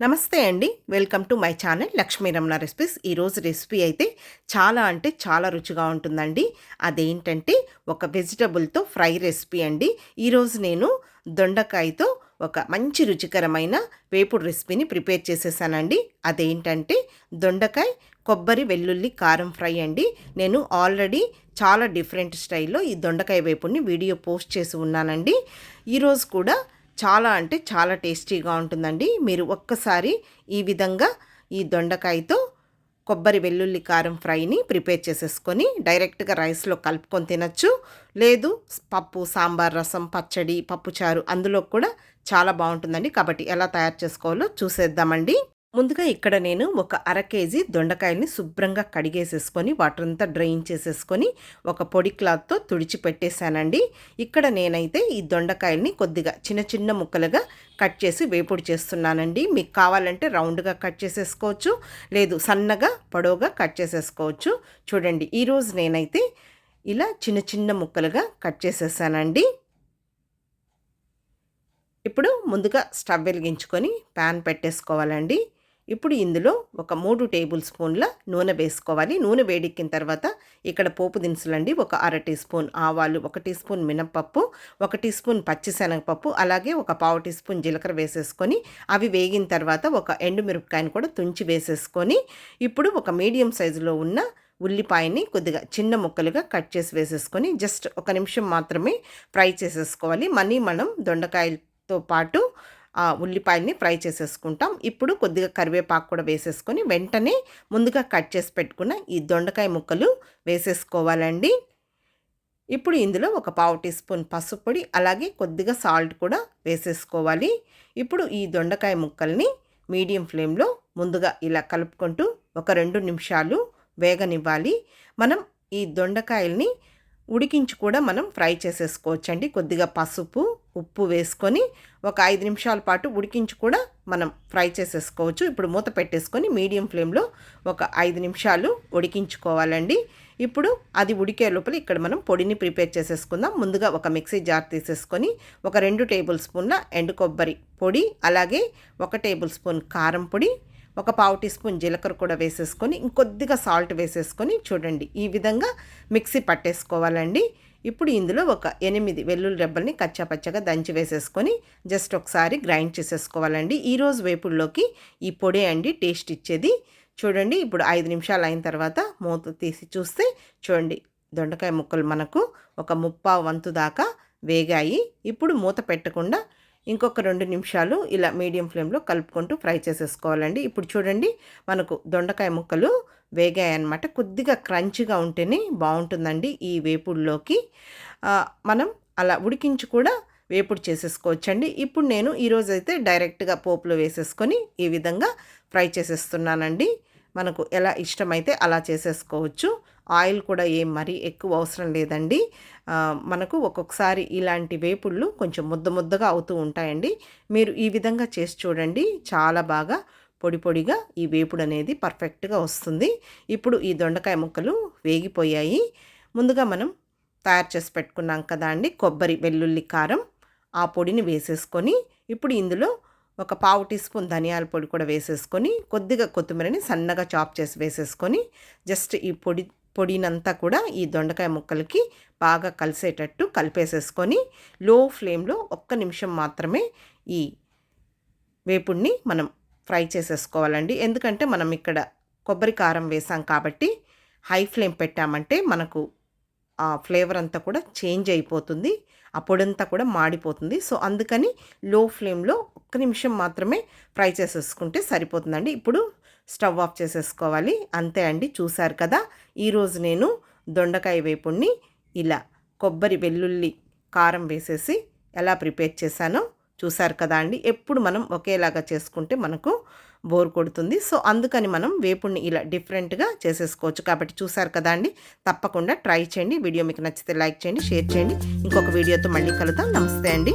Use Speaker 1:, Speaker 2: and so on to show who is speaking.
Speaker 1: నమస్తే అండి. Welcome to my channel Lakshmi Ramana recipes. ఈరోజు రెసిపీ అయితే చాలా అంటే చాలా రుచిగా ఉంటుందండి. అదేంటంటే ఒక వెజిటబుల్తో ఫ్రై రెసిపీ అండి. ఈరోజు నేను దొండకాయతో ఒక మంచి రుచికరమైన వేపుడు రెసిపీని ప్రిపేర్ చేసేసానండి. అదేంటంటే దొండకాయ కొబ్బరి వెల్లుల్లి కారం ఫ్రై అండి. నేను ఆల్రెడీ చాలా డిఫరెంట్ స్టైల్లో ఈ దొండకాయ వేపుడిని వీడియో పోస్ట్ చేసి ఉన్నానండి. ఈరోజు కూడా చాలా అంటే చాలా టేస్టీగా ఉంటుందండి. మీరు ఒక్కసారి ఈ విధంగా ఈ దొండకాయతో కొబ్బరి వెల్లుల్లి కారం ఫ్రైని ప్రిపేర్ చేసేసుకొని డైరెక్ట్గా రైస్లో కలుపుకొని తినచ్చు. లేదు పప్పు సాంబార్ రసం పచ్చడి పప్పుచారు అందులో కూడా చాలా బాగుంటుందండి. కాబట్టి ఎలా తయారు చేసుకోవాలో చూసేద్దామండి. ముందుగా ఇక్కడ నేను ఒక అర కేజీ దొండకాయల్ని శుభ్రంగా కడిగేసేసుకొని వాటర్ అంతా డ్రైన్ చేసేసుకొని ఒక పొడి క్లాత్తో తుడిచి పెట్టేశానండి. ఇక్కడ నేనైతే ఈ దొండకాయల్ని కొద్దిగా చిన్న చిన్న ముక్కలుగా కట్ చేసి వేపుడు చేస్తున్నానండి. మీకు కావాలంటే రౌండ్గా కట్ చేసేసుకోవచ్చు లేదు సన్నగా పొడవుగా కట్ చేసేసుకోవచ్చు. చూడండి ఈరోజు నేనైతే ఇలా చిన్న చిన్న ముక్కలుగా కట్ చేసేసానండి. ఇప్పుడు ముందుగా స్టవ్ వెలిగించుకొని ప్యాన్ పెట్టేసుకోవాలండి. ఇప్పుడు ఇందులో ఒక మూడు టేబుల్ స్పూన్ల నూనె వేసుకోవాలి. నూనె వేడెక్కిన తర్వాత ఇక్కడ పోపు దినుసులండి ఒక అర టీ స్పూన్ ఆవాలు ఒక టీ స్పూన్ మినప్పప్పు ఒక టీ స్పూన్ పచ్చిశనగపప్పు అలాగే ఒక పావు టీ స్పూన్ జీలకర్ర వేసేసుకొని అవి వేగిన తర్వాత ఒక ఎండుమిరపకాయను కూడా తుంచి వేసేసుకొని ఇప్పుడు ఒక మీడియం సైజులో ఉన్న ఉల్లిపాయని కొద్దిగా చిన్న ముక్కలుగా కట్ చేసి వేసేసుకొని జస్ట్ ఒక నిమిషం మాత్రమే ఫ్రై చేసేసుకోవాలి. మనీ మనం దొండకాయలతో పాటు ఉల్లిపాయల్ని ఫ్రై చేసేసుకుంటాం. ఇప్పుడు కొద్దిగా కరివేపాకు కూడా వేసేసుకొని వెంటనే ముందుగా కట్ చేసి పెట్టుకున్న ఈ దొండకాయ ముక్కలు వేసేసుకోవాలండి. ఇప్పుడు ఇందులో ఒక పావు టీ స్పూన్ పసుపు పొడి అలాగే కొద్దిగా సాల్ట్ కూడా వేసేసుకోవాలి. ఇప్పుడు ఈ దొండకాయ ముక్కల్ని మీడియం ఫ్లేమ్లో ముందుగా ఇలా కలుపుకుంటూ ఒక రెండు నిమిషాలు వేగనివ్వాలి. మనం ఈ దొండకాయల్ని ఉడికించి కూడా మనం ఫ్రై చేసేసుకోవచ్చండి. కొద్దిగా పసుపు ఉప్పు వేసుకొని ఒక ఐదు నిమిషాల పాటు ఉడికించి కూడా మనం ఫ్రై చేసేసుకోవచ్చు. ఇప్పుడు మూత పెట్టేసుకొని మీడియం ఫ్లేమ్లో ఒక ఐదు నిమిషాలు ఉడికించుకోవాలండి. ఇప్పుడు అది ఉడికే లోపల ఇక్కడ మనం పొడిని ప్రిపేర్ చేసేసుకుందాం. ముందుగా ఒక మిక్సీ జార్ తీసేసుకొని ఒక రెండు టేబుల్ స్పూన్ల ఎండు కొబ్బరి పొడి అలాగే ఒక టేబుల్ స్పూన్ కారం పొడి ఒక పావు టీ స్పూన్ జీలకర్ర కూడా వేసేసుకొని ఇంకొద్దిగా సాల్ట్ వేసేసుకొని చూడండి. ఈ విధంగా మిక్సీ పట్టేసుకోవాలండి. ఇప్పుడు ఇందులో ఒక ఎనిమిది వెల్లుల్లి రెబ్బల్ని కచ్చాపచ్చగా దంచి వేసేసుకొని జస్ట్ ఒకసారి గ్రైండ్ చేసేసుకోవాలండి. ఈరోజు వేపుల్లోకి ఈ పొడి అండి టేస్ట్ ఇచ్చేది. చూడండి ఇప్పుడు ఐదు నిమిషాలు అయిన తర్వాత మూత తీసి చూస్తే చూడండి దొండకాయ ముక్కలు మనకు ఒక ముప్పావు వంతు దాకా వేగాయి. ఇప్పుడు మూత పెట్టకుండా ఇంకొక రెండు నిమిషాలు ఇలా మీడియం ఫ్లేమ్లో కలుపుకుంటూ ఫ్రై చేసేసుకోవాలండి. ఇప్పుడు చూడండి మనకు దొండకాయ ముక్కలు వేగాయన్నమాట. కొద్దిగా క్రంచిగా ఉంటేనే బాగుంటుందండి ఈ వేపుడులోకి. మనం అలా ఉడికించి కూడా వేపుడు చేసేసుకోవచ్చండి. ఇప్పుడు నేను ఈరోజైతే డైరెక్ట్గా పోపులో వేసేసుకొని ఈ విధంగా ఫ్రై చేసేస్తున్నానండి. మనకు ఎలా ఇష్టమైతే అలా చేసేసుకోవచ్చు. ఆయిల్ కూడా ఏం మరీ ఎక్కువ అవసరం లేదండి. మనకు ఒక్కొక్కసారి ఇలాంటి వేపుళ్ళు కొంచెం ముద్ద ముద్దగా అవుతూ ఉంటాయండి. మీరు ఈ విధంగా చేసి చూడండి. చాలా బాగా పొడి పొడిగా ఈ వేపుడు అనేది పర్ఫెక్ట్గా వస్తుంది. ఇప్పుడు ఈ దొండకాయ ముక్కలు వేగిపోయాయి. ముందుగా మనం తయారు చేసి పెట్టుకున్నాం కదా అండి కొబ్బరి వెల్లుల్లి కారం ఆ పొడిని వేసేసుకొని ఇప్పుడు ఇందులో ఒక పావు టీ స్పూన్ ధనియాల పొడి కూడా వేసేసుకొని కొద్దిగా కొత్తిమీరని సన్నగా చాప్ చేసి వేసేసుకొని జస్ట్ ఈ పొడి పొడినంతా కూడా ఈ దొండకాయ ముక్కలకి బాగా కలిసేటట్టు కలిపేసేసుకొని లో ఫ్లేమ్లో ఒక్క నిమిషం మాత్రమే ఈ వేపుడిని మనం ఫ్రై చేసేసుకోవాలండి. ఎందుకంటే మనం ఇక్కడ కొబ్బరి కారం వేసాం కాబట్టి హై ఫ్లేమ్ పెట్టామంటే మనకు ఆ ఫ్లేవర్ అంతా కూడా చేంజ్ అయిపోతుంది. ఆ పొడంతా కూడా మాడిపోతుంది. సో అందుకని లో ఫ్లేమ్లో ఒక్క నిమిషం మాత్రమే ఫ్రై చేసేసుకుంటే సరిపోతుందండి. ఇప్పుడు స్టవ్ ఆఫ్ చేసేసుకోవాలి. అంతే అండి. చూశారు కదా? ఈరోజు నేను దొండకాయ వేపుణ్ణి ఇలా కొబ్బరి వెల్లుల్లి కారం వేసేసి ఎలా ప్రిపేర్ చేశానో చూసారు కదా అండి. ఎప్పుడు మనం ఒకేలాగా చేసుకుంటే మనకు బోర్ కొడుతుంది. సో అందుకని మనం వేపుడిని ఇలా డిఫరెంట్గా చేసేసుకోవచ్చు. కాబట్టి చూసారు కదా అండి. తప్పకుండా ట్రై చేయండి. వీడియో మీకు నచ్చితే లైక్ చేయండి షేర్ చేయండి. ఇంకొక వీడియోతో మళ్ళీ కలుద్దాం. నమస్తే అండి.